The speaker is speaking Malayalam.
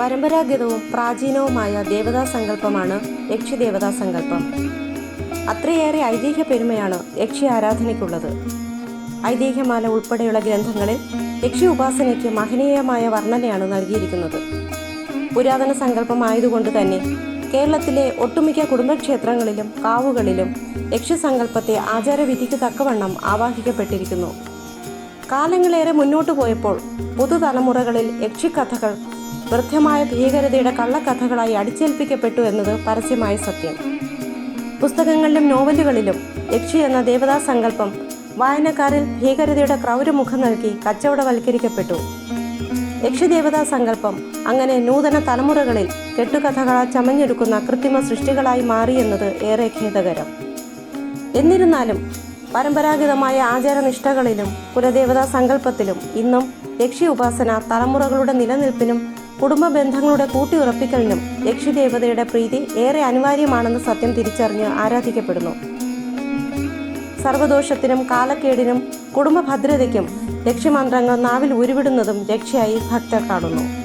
പരമ്പരാഗതവും പ്രാചീനവുമായ ദേവതാ സങ്കല്പമാണ് യക്ഷിദേവതാ സങ്കല്പം. അത്രയേറെ ഐതിഹ്യ പെരുമയാണ് യക്ഷി ആരാധനയ്ക്കുള്ളത്. ഐതിഹ്യമാല ഉൾപ്പെടെയുള്ള ഗ്രന്ഥങ്ങളിൽ യക്ഷി ഉപാസനയ്ക്ക് മഹനീയമായ വർണനയാണ് നൽകിയിരിക്കുന്നത്. പുരാതന സങ്കല്പമായതുകൊണ്ട് തന്നെ കേരളത്തിലെ ഒട്ടുമിക്ക കുടുംബക്ഷേത്രങ്ങളിലും കാവുകളിലും യക്ഷസങ്കല്പത്തെ ആചാരവിധിക്ക് തക്കവണ്ണം ആവാഹിക്കപ്പെട്ടിരിക്കുന്നു. കാലങ്ങളേറെ മുന്നോട്ടു പോയപ്പോൾ പുതുതലമുറകളിൽ യക്ഷിക്കഥകൾ വൃദ്ധമായ ഭീകരതയുടെ കള്ളക്കഥകളായി അടിച്ചേൽപ്പിക്കപ്പെട്ടു എന്നത് പരസ്യമായ സത്യം. പുസ്തകങ്ങളിലും നോവലുകളിലും യക്ഷി എന്ന ദേവതാ സങ്കല്പം വായനക്കാരിൽ ഭീകരതയുടെ ക്രൗരമുഖം നൽകി കച്ചവടവൽക്കരിക്കപ്പെട്ടു. യക്ഷിദേവതാ സങ്കല്പം അങ്ങനെ നൂതന തലമുറകളിൽ കെട്ടുകഥകളാൽ ചമഞ്ഞെടുക്കുന്ന കൃത്രിമ സൃഷ്ടികളായി മാറിയെന്നത് ഏറെ ഖേദകരം. എന്നിരുന്നാലും പരമ്പരാഗതമായ ആചാരനിഷ്ഠകളിലും കുലദേവതാ സങ്കല്പത്തിലും ഇന്നും യക്ഷി ഉപാസന തലമുറകളുടെ നിലനിൽപ്പിനും കുടുംബ ബന്ധങ്ങളുടെ കൂട്ടിയുറപ്പിക്കലിനും യക്ഷിദേവതയുടെ പ്രീതി ഏറെ അനിവാര്യമാണെന്ന് സത്യം തിരിച്ചറിഞ്ഞ് ആരാധിക്കപ്പെടുന്നു. സർവദോഷത്തിനും കാലക്കേടിനും കുടുംബഭദ്രതയ്ക്കും ലക്ഷ്യമന്ത്രങ്ങൾ നാവിൽ ഉരുവിടുന്നതും രക്ഷയായി ഭക്തർ കാണുന്നു.